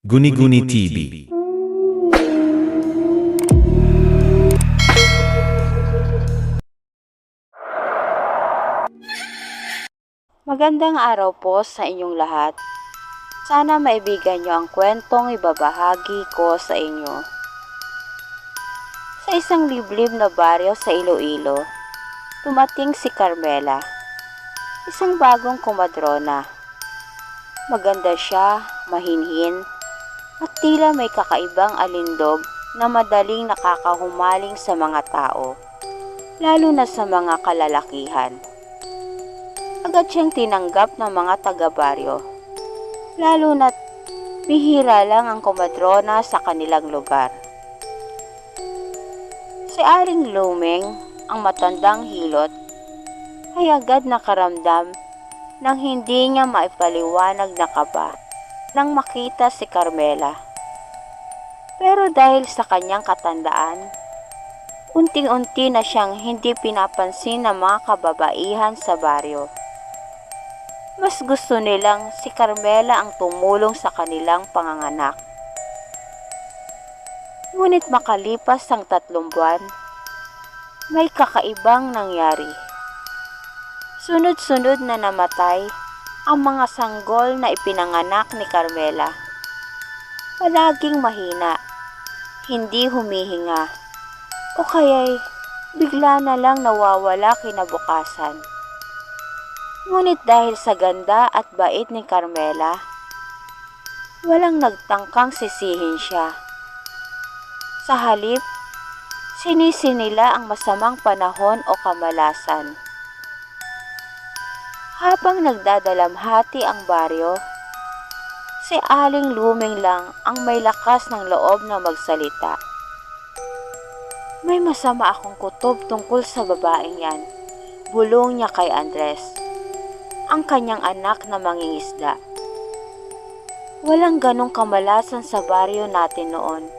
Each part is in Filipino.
Guni-Guni TV. Magandang araw po sa inyong lahat. Sana maibigan niyo ang kwentong ibabahagi ko sa inyo. Sa isang liblib na baryo sa Iloilo, tumating si Carmela, isang bagong kumadrona. Maganda siya, mahinhin, at tila may kakaibang alindog na madaling nakakahumaling sa mga tao, lalo na sa mga kalalakihan agad siyang tinanggap ng mga taga-baryo. Lalo na't bihira lang ang kumadrona sa kanilang lugar. Si Aring Lumeng, ang matandang hilot, ay agad nakaramdam nang hindi niya maipaliwanag na kaba nang makita si Carmela. Pero dahil sa kanyang katandaan, unting-unti na siyang hindi pinapansin ng mga kababaihan sa baryo mas gusto nilang si Carmela ang tumulong sa kanilang panganganak. Ngunit makalipas ang tatlong buwan, may kakaibang nangyari. Sunod-sunod na namatay ang mga sanggol na ipinanganak ni Carmela. Palaging mahina, hindi humihinga, o kaya'y bigla na lang nawawala kinabukasan. Ngunit dahil sa ganda at bait ni Carmela, walang nagtangkang sisihin siya. Sa halip, sinisi nila ang masamang panahon o kamalasan. Habang nagdadalamhati ang baryo, si Aling Luming lang ang may lakas ng loob na magsalita. May masama akong kutob tungkol sa babaeng yan. Bulong niya kay Andres ang kanyang anak na mangingisda. Walang ganong kamalasan sa baryo natin noon.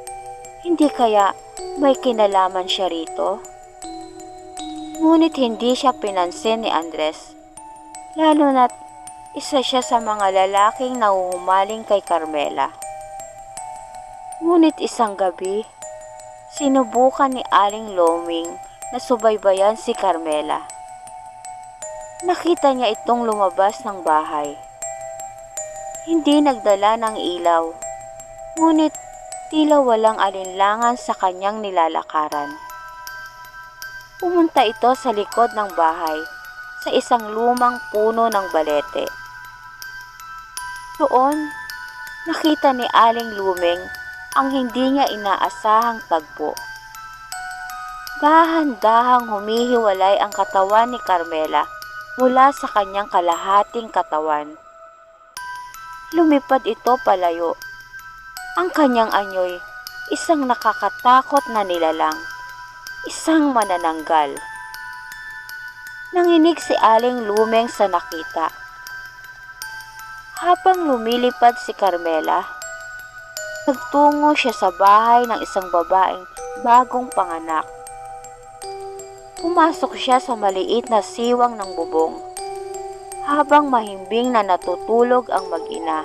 Hindi kaya may kinalaman siya rito? Ngunit hindi siya pinansin ni Andres. Lalo na't isa siya sa mga lalaking nauhumaling kay Carmela. Ngunit isang gabi, sinubukan ni Aling Loming na subaybayan si Carmela. Nakita niya itong lumabas ng bahay. Hindi nagdala ng ilaw, ngunit tila walang alinlangan sa kanyang nilalakaran. Pumunta ito sa likod ng bahay, sa isang lumang puno ng balete. Doon, nakita ni Aling Lumeng ang hindi niya inaasahang tagpo. Dahan-dahang humihiwalay ang katawan ni Carmela mula sa kanyang kalahating katawan. Lumipad ito palayo. Ang kanyang anyoy, isang nakakatakot na nilalang, isang manananggal. Nanginig si Aling Lumeng sa nakita. Habang lumilipad si Carmela, nagtungo siya sa bahay ng isang babaeng bagong panganak. Pumasok siya sa maliit na siwang ng bubong habang mahimbing na natutulog ang mag-ina.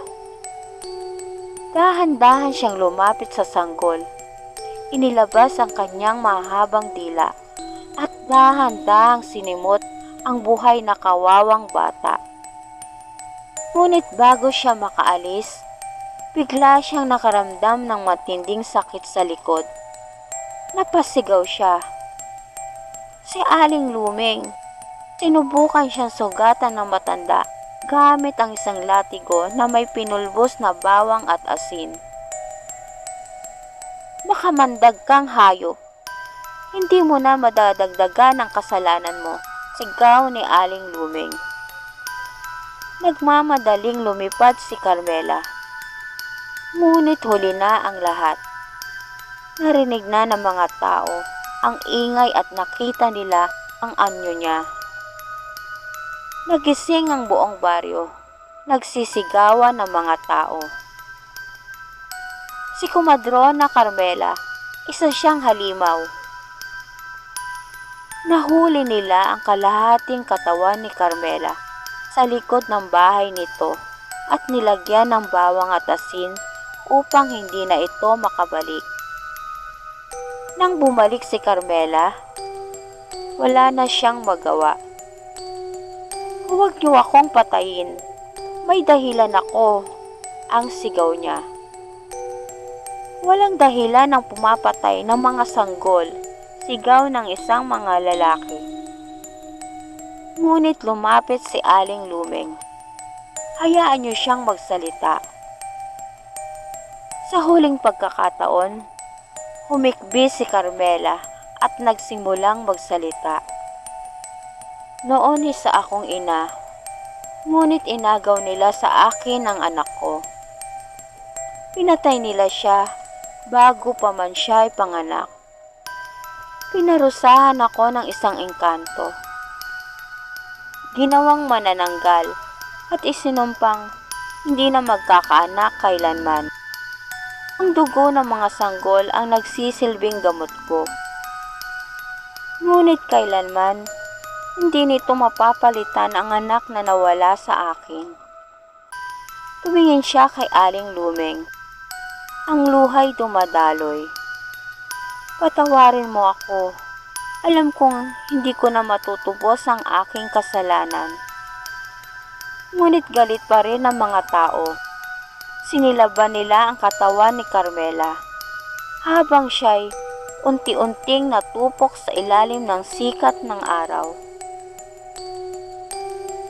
Dahan-dahan siyang lumapit sa sanggol. Inilabas ang kanyang mahabang dila at dahan-dahang sinimot ang buhay na kawawang bata. Ngunit bago siya makaalis, bigla siyang nakaramdam ng matinding sakit sa likod. Napasigaw siya si Aling Lumeng. Sinubukan siyang sugatan ng matanda gamit ang isang latigo na may pinulbos na bawang at asin. Makamandag kang hayop. Hindi mo na madadagdagan ang kasalanan mo, sigaw ni Aling Lumeng. Nagmamadaling lumipad si Carmela. Ngunit huli na ang lahat. Narinig na ng mga tao ang ingay at nakita nila ang anyo niya. Nagising ang buong baryo. Nagsisigawan ng mga tao. Si Kumadrona Carmela, isa siyang halimaw. Nahuli nila ang kalahating katawan ni Carmela sa likod ng bahay nito at nilagyan ng bawang at asin upang hindi na ito makabalik. Nang bumalik si Carmela, wala na siyang magawa. Huwag niyo akong patayin. May dahilan ako. Ang sigaw niya. Walang dahilan ng pumapatay ng mga sanggol. Sigaw ng isang mga lalaki. Ngunit lumapit si Aling Lumeng. Hayaan niyo siyang magsalita. Sa huling pagkakataon, humikbi si Carmela at nagsimulang magsalita. Noon isa akong ina, ngunit inagaw nila sa akin ang anak ko. Pinatay nila siya bago pa man siya ay panganak. Pinarusahan ako ng isang engkanto. Ginawang manananggal at isinumpang hindi na magkakaanak kailanman. Ang dugo ng mga sanggol ang nagsisilbing gamot ko. Ngunit kailanman, hindi nito mapapalitan ang anak na nawala sa akin. Tumingin siya kay Aling Lumeng. Ang luhay dumadaloy. Patawarin mo ako. Alam kong hindi ko na matutubos ang aking kasalanan. Ngunit galit pa rin ang mga tao. Sinilaban nila ang katawan ni Carmela habang siya'y unti-unting natupok sa ilalim ng sikat ng araw.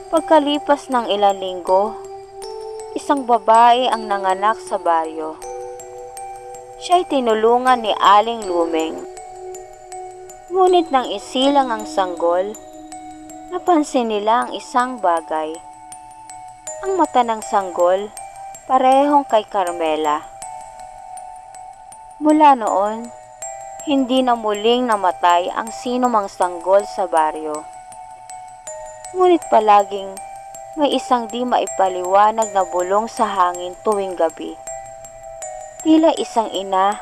Pagkalipas ng ilang linggo, isang babae ang nanganak sa baryo. Siya'y tinulungan ni Aling Lumeng. Ngunit nang isilang ang sanggol, napansin nila ang isang bagay. Ang mata ng sanggol, parehong kay Carmela. Mula noon, hindi na muling namatay ang sino mang sanggol sa baryo. Ngunit palaging may isang di maipaliwanag na bulong sa hangin tuwing gabi. Tila isang ina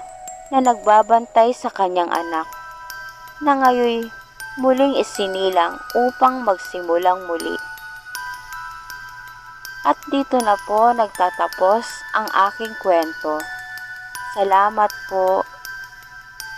na nagbabantay sa kanyang anak na ngayoy muling isinilang upang magsimulang muli. At dito na po nagtatapos ang aking kwento. Salamat po